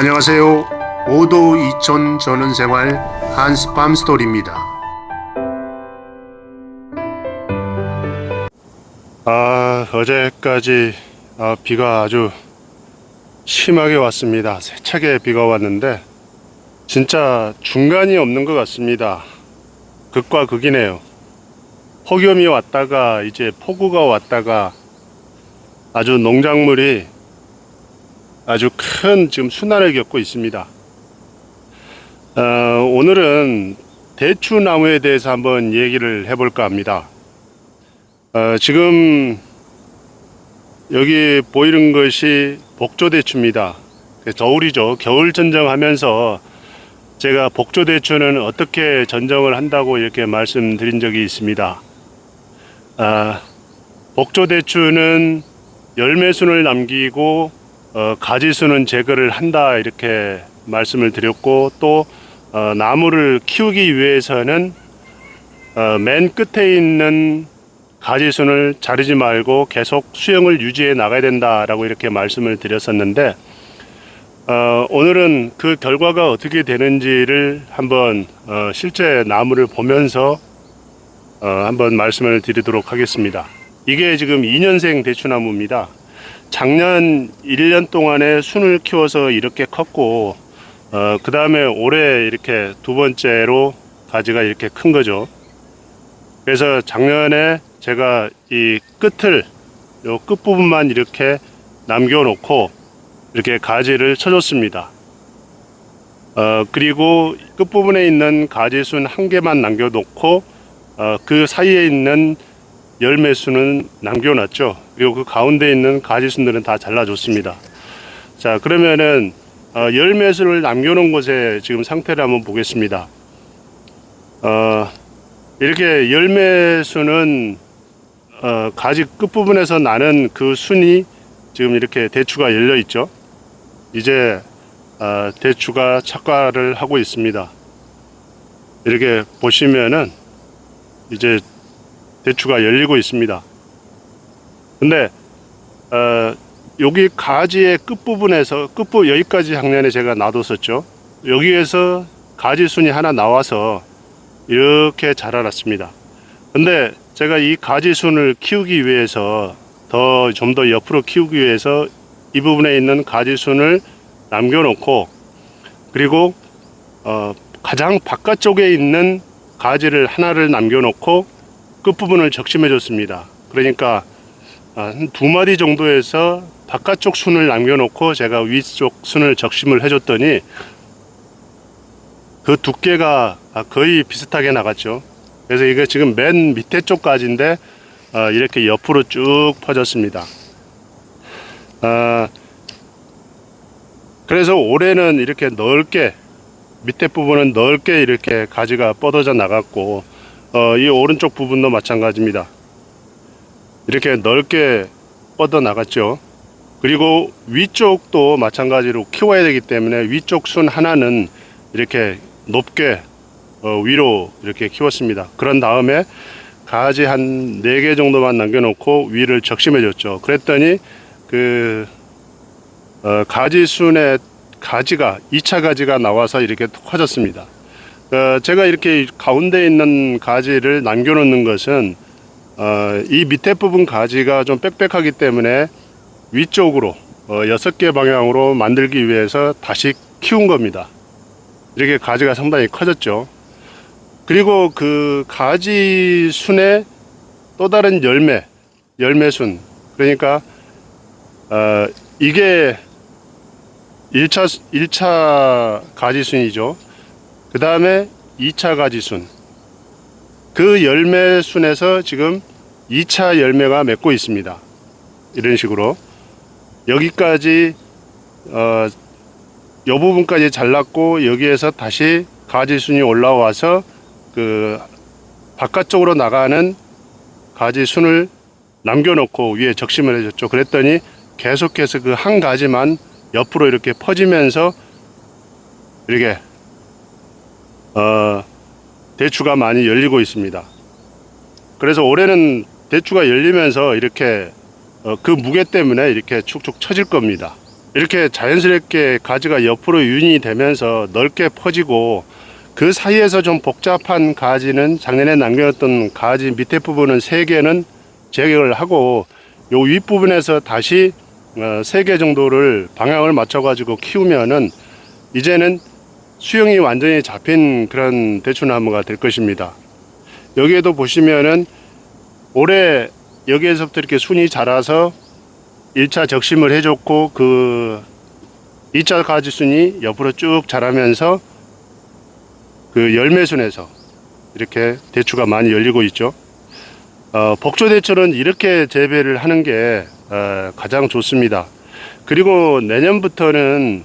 안녕하세요. 오도 이천 전원생활 한스팜 스토리입니다. 아 어제까지 아, 비가 아주 심하게 왔습니다. 세차게 비가 왔는데 진짜 중간이 없는 것 같습니다. 극과 극이네요. 폭염이 왔다가 이제 폭우가 왔다가 아주 농작물이 아주 큰 지금 순환을 겪고 있습니다. 어, 오늘은 대추나무에 대해서 한번 얘기를 해볼까 합니다. 어, 지금 여기 보이는 것이 복조대추입니다. 겨울이죠. 겨울 전정하면서 제가 복조대추는 어떻게 전정을 한다고 이렇게 말씀드린 적이 있습니다. 아, 복조대추는 열매순을 남기고 어, 가지 수는 제거를 한다 이렇게 말씀을 드렸고 또 어, 나무를 키우기 위해서는 어, 맨 끝에 있는 가지수를 자르지 말고 계속 수영을 유지해 나가야 된다라고 이렇게 말씀을 드렸었는데 어, 오늘은 그 결과가 어떻게 되는지를 한번 어, 실제 나무를 보면서 어, 한번 말씀을 드리도록 하겠습니다. 이게 지금 2년생 대추나무입니다. 작년 1년 동안에 순을 키워서 이렇게 컸고 어, 그 다음에 올해 이렇게 두 번째로 가지가 이렇게 큰 거죠. 그래서 작년에 제가 이 끝을 요 끝부분만 이렇게 남겨 놓고 이렇게 가지를 쳐줬습니다. 어, 그리고 끝부분에 있는 가지순 한 개만 남겨 놓고 어, 그 사이에 있는 열매수는 남겨 놨죠. 그리고 그 가운데 있는 가지순들은 다 잘라줬습니다. 자, 그러면은 어, 열매수를 남겨놓은 곳에 지금 상태를 한번 보겠습니다. 어, 이렇게 열매수는 어, 가지 끝부분에서 나는 그 순이 지금 이렇게 대추가 열려 있죠. 이제 어, 대추가 착과를 하고 있습니다. 이렇게 보시면은 이제 대추가 열리고 있습니다. 근데 어, 여기 가지의 끝부분에서 끝부 여기까지 작년에 제가 놔뒀었죠. 여기에서 가지순이 하나 나와서 이렇게 자라났습니다. 근데 제가 이 가지순을 키우기 위해서 더 좀 더 옆으로 키우기 위해서 이 부분에 있는 가지순을 남겨놓고 그리고 어, 가장 바깥쪽에 있는 가지를 하나를 남겨놓고 끝부분을 적심해 줬습니다. 그러니까 한 두 마디 정도에서 바깥쪽 순을 남겨놓고 제가 위쪽 순을 적심을 해줬더니 그 두께가 거의 비슷하게 나갔죠. 그래서 이게 지금 맨 밑에 쪽까지인데 어, 이렇게 옆으로 쭉 퍼졌습니다. 어, 그래서 올해는 이렇게 넓게 밑에 부분은 넓게 이렇게 가지가 뻗어져 나갔고 어, 이 오른쪽 부분도 마찬가지입니다. 이렇게 넓게 뻗어 나갔죠. 그리고 위쪽도 마찬가지로 키워야 되기 때문에 위쪽 순 하나는 이렇게 높게 어, 위로 이렇게 키웠습니다. 그런 다음에 가지 한네개 정도만 남겨놓고 위를 적심해 줬죠. 그랬더니 그 어, 가지 순의 가지가 2차 가지가 나와서 이렇게 커졌습니다. 어, 제가 이렇게 가운데 있는 가지를 남겨놓는 것은 어, 이 밑에 부분 가지가 좀 빽빽하기 때문에 위쪽으로 어, 6개 방향으로 만들기 위해서 다시 키운 겁니다. 이렇게 가지가 상당히 커졌죠. 그리고 그 가지 순의 또 다른 열매, 열매 순. 그러니까 어, 이게 1차 1차 가지순이죠. 그 다음에 2차 가지순. 그 열매순에서 지금 2차 열매가 맺고 있습니다. 이런 식으로. 여기까지, 어, 요 부분까지 잘랐고, 여기에서 다시 가지순이 올라와서 그 바깥쪽으로 나가는 가지순을 남겨놓고 위에 적심을 해줬죠. 그랬더니 계속해서 그 한 가지만 옆으로 이렇게 퍼지면서 이렇게 어, 대추가 많이 열리고 있습니다. 그래서 올해는 대추가 열리면서 이렇게 어, 그 무게 때문에 이렇게 축축 처질 겁니다. 이렇게 자연스럽게 가지가 옆으로 유인이 되면서 넓게 퍼지고 그 사이에서 좀 복잡한 가지는 작년에 남겨놨던 가지 밑에 부분은 세 개는 제거를 하고 요 윗부분에서 다시 어, 세개 정도를 방향을 맞춰 가지고 키우면은 이제는 수영이 완전히 잡힌 그런 대추나무가 될 것입니다. 여기에도 보시면은 올해 여기에서부터 이렇게 순이 자라서 1차 적심을 해줬고 그 2차 가지순이 옆으로 쭉 자라면서 그 열매순에서 이렇게 대추가 많이 열리고 있죠. 어, 복조대추는 이렇게 재배를 하는 게 어, 가장 좋습니다. 그리고 내년부터는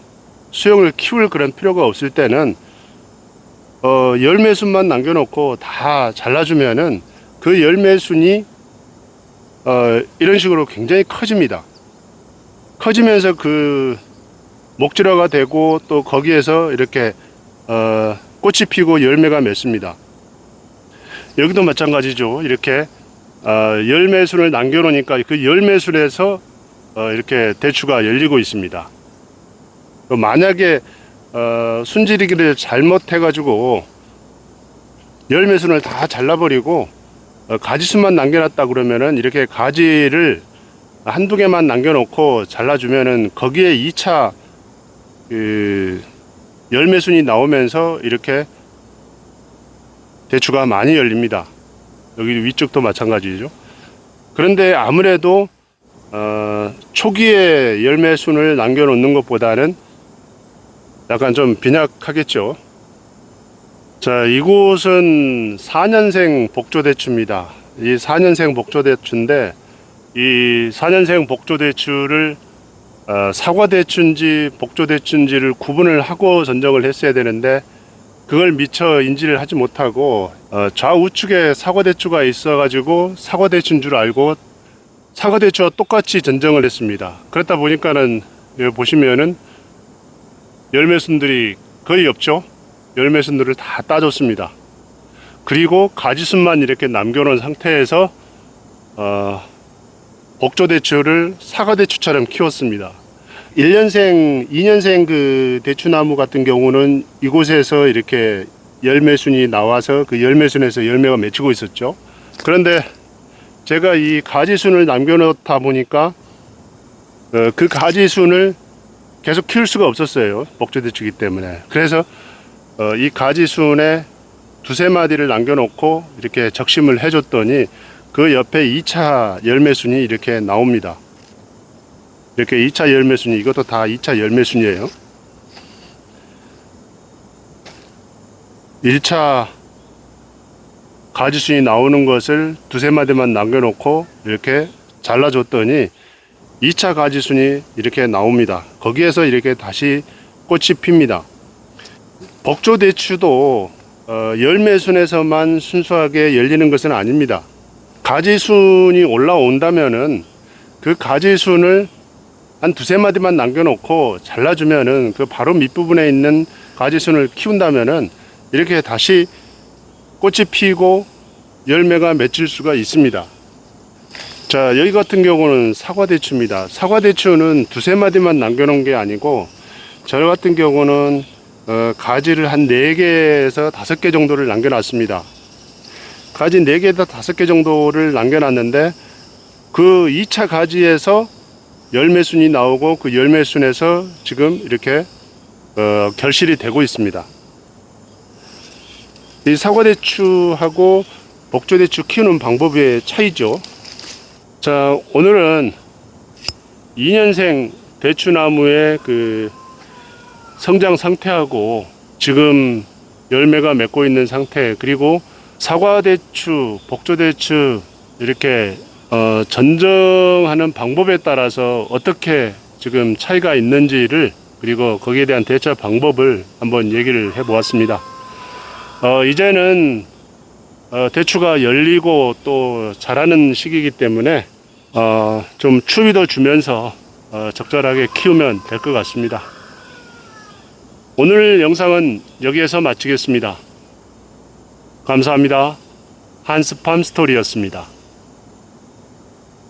수영을 키울 그런 필요가 없을 때는 어, 열매순만 남겨놓고 다 잘라주면은 그 열매순이 어, 이런 식으로 굉장히 커집니다. 커지면서 그 목질화가 되고 또 거기에서 이렇게 어, 꽃이 피고 열매가 맺습니다. 여기도 마찬가지죠. 이렇게 어, 열매순을 남겨놓으니까 그 열매순에서 어, 이렇게 대추가 열리고 있습니다. 또 만약에 어, 순지리기를 잘못해가지고 열매순을 다 잘라버리고 어, 가지순만 남겨놨다 그러면은 이렇게 가지를 한두 개만 남겨놓고 잘라주면은 거기에 2차 그 열매순이 나오면서 이렇게 대추가 많이 열립니다. 여기 위쪽도 마찬가지죠. 그런데 아무래도 어, 초기에 열매순을 남겨놓는 것보다는 약간 좀 빈약하겠죠. 자, 이곳은 4년생 복조대추입니다. 이 4년생 복조대추인데, 이 4년생 복조대추를 어, 사과대추인지 복조대추인지를 구분을 하고 전정을 했어야 되는데, 그걸 미처 인지를 하지 못하고, 어, 좌우측에 사과대추가 있어가지고 사과대추인 줄 알고, 사과대추와 똑같이 전정을 했습니다. 그렇다 보니까는, 여기 보시면은, 열매순들이 거의 없죠. 열매 순들을 다 따줬습니다. 그리고 가지순만 이렇게 남겨놓은 상태에서 어, 복조대추를 사과대추처럼 키웠습니다. 1년생, 2년생 그 대추나무 같은 경우는 이곳에서 이렇게 열매순이 나와서 그 열매순에서 열매가 맺히고 있었죠. 그런데 제가 이 가지순을 남겨놓다 보니까 어, 그 가지순을 계속 키울 수가 없었어요. 복조대추기 때문에. 그래서 어, 이 가지순에 두세 마디를 남겨놓고 이렇게 적심을 해줬더니 그 옆에 2차 열매순이 이렇게 나옵니다. 이렇게 2차 열매순이 이것도 다 2차 열매순이에요. 1차 가지순이 나오는 것을 두세 마디만 남겨놓고 이렇게 잘라줬더니 2차 가지순이 이렇게 나옵니다. 거기에서 이렇게 다시 꽃이 핍니다. 복조대추도 어, 열매순에서만 순수하게 열리는 것은 아닙니다. 가지순이 올라온다면은 그 가지순을 한 두세 마디만 남겨놓고 잘라주면은 그 바로 밑부분에 있는 가지순을 키운다면은 이렇게 다시 꽃이 피고 열매가 맺힐 수가 있습니다. 자, 여기 같은 경우는 사과대추입니다. 사과대추는 두세 마디만 남겨놓은 게 아니고 저 같은 경우는 어, 가지를 한 4개에서 5개 정도를 남겨놨습니다. 가지 4개에서 5개 정도를 남겨놨는데 그 2차 가지에서 열매순이 나오고 그 열매순에서 지금 이렇게 어, 결실이 되고 있습니다. 이 사과대추하고 복조대추 키우는 방법의 차이죠. 자, 오늘은 2년생 대추나무의 그 성장 상태하고 지금 열매가 맺고 있는 상태 그리고 사과 대추, 복조 대추 이렇게 어, 전정하는 방법에 따라서 어떻게 지금 차이가 있는지를 그리고 거기에 대한 대처 방법을 한번 얘기를 해 보았습니다. 어, 이제는 어, 대추가 열리고 또 자라는 시기이기 때문에 어, 좀 추위도 주면서 어, 적절하게 키우면 될 것 같습니다. 오늘 영상은 여기에서 마치겠습니다. 감사합니다. 한스팜 스토리였습니다.